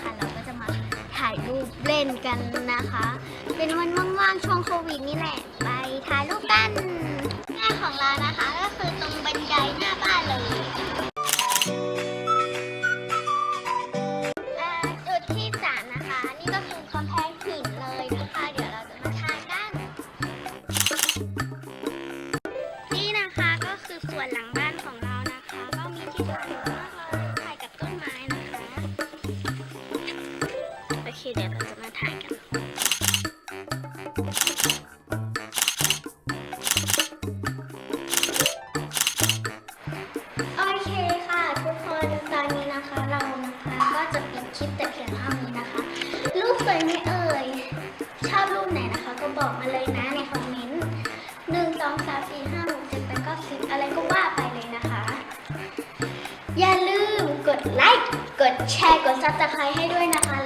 คะ เราก็จะมาถ่ายรูปเล่นกันนะคะ เป็นวันว่างๆช่วงโควิดนี่แหละ ไปถ่ายรูปกันหน้าของเรานะคะ ก็คือตรงบันไดหน้าบ้านเลยจุดที่สามนะคะ นี่ก็คือกำแพงหินเลยนะคะ เดี๋ยวเราจะมาถ่ายกัน นี่นะคะก็คือส่วนหลังบ้านของเรานะคะ ก็มีที่ถ่าย โอเคเดี๋ยวเราจะมาถ่ายกันโอเคค่ะทุกคนตอนนี้นะคะเรานะคะก็จะปิดคลิปแต่เพียงเท่านี้นะคะ รูปสวยไหมเอ่ย ชอบรูปไหนนะคะ ก็บอกมาเลยนะในคอมเมนต์หนึ่งสองสามสี่ห้าหกเจ็ดแปดเก้าสิบอะไรก็ว่าไปเลยนะคะ อย่าลืมกดไลค์กดแชร์กดซับสไครต์ให้ด้วยนะคะ